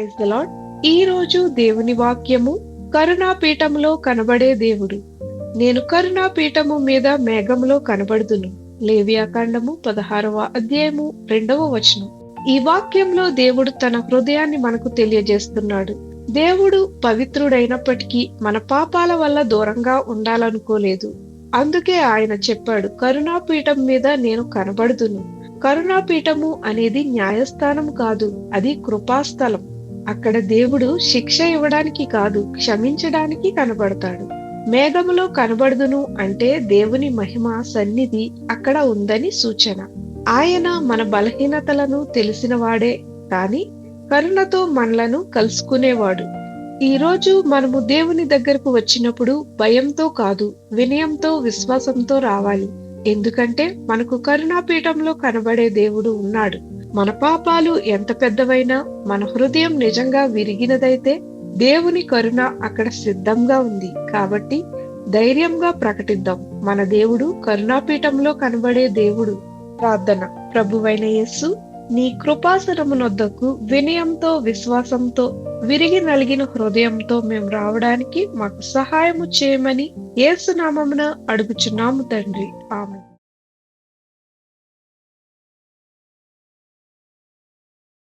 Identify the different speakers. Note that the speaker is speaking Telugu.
Speaker 1: ప్రైజ్ లాడ్ ఈ రోజు దేవుని వాక్యము కరుణాపీఠములో కనబడే దేవుడు. నేను కరుణాపీఠము మీద మేఘములో కనబడుదును. లేవియాకాండము పదహారవ అధ్యాయము రెండవ వచనం. ఈ వాక్యంలో దేవుడు తన హృదయాన్ని మనకు తెలియజేస్తున్నాడు. దేవుడు పవిత్రుడైనప్పటికీ మన పాపాల వల్ల దూరంగా ఉండాలనుకోలేదు. అందుకే ఆయన చెప్పాడు కరుణాపీఠం మీద నేను కనబడుదును. కరుణాపీఠము అనేది న్యాయస్థానం కాదు అది కృపాస్థలం. అక్కడ దేవుడు శిక్ష ఇవ్వడానికి కాదు క్షమించడానికి కనబడతాడు. మేఘములో కనబడుదును అంటే దేవుని మహిమ సన్నిధి అక్కడ ఉందని సూచన. ఆయన మన బలహీనతలను తెలిసినవాడే కాని కరుణతో మనలను కలుసుకునేవాడు. ఈ రోజు మనము దేవుని దగ్గరకు వచ్చినప్పుడు భయంతో కాదు వినయంతో విశ్వాసంతో రావాలి. ఎందుకంటే మనకు కరుణాపీఠంలో కనబడే దేవుడు ఉన్నాడు. మన పాపాలు ఎంత పెద్దవైనా మన హృదయం నిజంగా విరిగినదైతే దేవుని కరుణ అక్కడ సిద్ధంగా ఉంది. కాబట్టి ధైర్యంగా ప్రకటిద్దాం. మన దేవుడు కరుణాపీఠంలో కనబడే దేవుడు. ప్రార్థన. ప్రభువైన యేస్సు నీ కృపాసనమునొద్దకు వినయంతో విశ్వాసంతో విరిగి నలిగిన హృదయంతో మేము రావడానికి మాకు సహాయము చేయమని ఏసునామమున అడుగుచున్నాము తండ్రి. ఆమె